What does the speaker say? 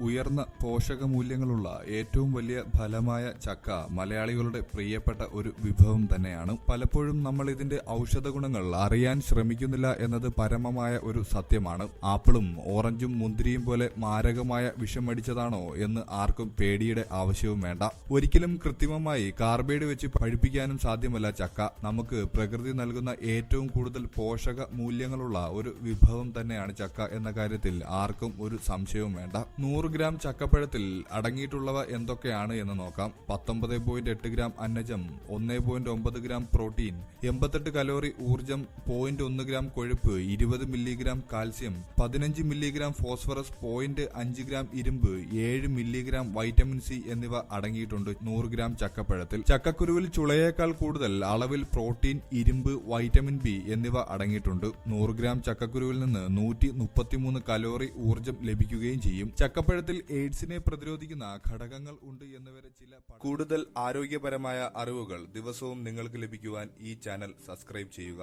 ഉയർന്ന പോഷകമൂല്യങ്ങളുള്ള ഏറ്റവും വലിയ ഫലമായ ചക്ക മലയാളികളുടെ പ്രിയപ്പെട്ട ഒരു വിഭവം തന്നെയാണ്. പലപ്പോഴും നമ്മൾ ഇതിന്റെ ഔഷധ ഗുണങ്ങൾ അറിയാൻ ശ്രമിക്കുന്നില്ല എന്നത് പരമമായ ഒരു സത്യമാണ്. ആപ്പിളും ഓറഞ്ചും മുന്തിരിയും പോലെ മാരകമായ വിഷമടിച്ചതാണോ എന്ന് ആർക്കും പേടിയുടെ ആവശ്യവും വേണ്ട. ഒരിക്കലും കൃത്രിമമായി കാർബൈഡ് വെച്ച് പഴിപ്പിക്കാനും സാധ്യമല്ല ചക്ക. നമുക്ക് പ്രകൃതി നൽകുന്ന ഏറ്റവും കൂടുതൽ പോഷക മൂല്യങ്ങളുള്ള ഒരു വിഭവം തന്നെയാണ് ചക്ക എന്ന കാര്യത്തിൽ ആർക്കും ഒരു സംശയവും വേണ്ട. നൂറ് ഗ്രാം ചക്കപ്പഴത്തിൽ അടങ്ങിയിട്ടുള്ളവ എന്തൊക്കെയാണ് എന്ന് നോക്കാം. പത്തൊമ്പത് പോയിന്റ് എട്ട് ഗ്രാം അന്നജം ഒന്ന് പോയിന്റ് ഒമ്പത് ഗ്രാം പ്രോട്ടീൻ എൺപത്തെട്ട് കലോറി ഊർജം പോയിന്റ് ഒന്ന് ഗ്രാം കൊഴുപ്പ് ഇരുപത് മില്ലിഗ്രാം കാൽസ്യം പതിനഞ്ച് മില്ലിഗ്രാം ഫോസ്ഫറസ് പോയിന്റ് അഞ്ച് ഗ്രാം ഇരുമ്പ് ഏഴ് മില്ലിഗ്രാം വൈറ്റമിൻ സി എന്നിവ അടങ്ങിയിട്ടുണ്ട് നൂറ് ഗ്രാം ചക്കപ്പഴത്തിൽ. ചക്കക്കുരുവിൽ ചുളയേക്കാൾ കൂടുതൽ അളവിൽ പ്രോട്ടീൻ ഇരുമ്പ് വൈറ്റമിൻ ബി എന്നിവ അടങ്ങിയിട്ടുണ്ട്. നൂറ് ഗ്രാം ചക്കക്കുരുവിൽ നിന്ന് നൂറ്റി കലോറി ഊർജം ലഭിക്കുകയും ചെയ്യും. ചക്കപ്പഴത്തിൽ എയ്ഡ്സിനെ പ്രതിരോധിക്കുന്ന ഘടകങ്ങൾ ഉണ്ട് എന്നിവരെ ചില കൂടുതൽ ആരോഗ്യപരമായ അറിവുകൾ ദിവസവും നിങ്ങൾക്ക് ലഭിക്കുവാൻ ഈ ചാനൽ സബ്സ്ക്രൈബ് ചെയ്യുക.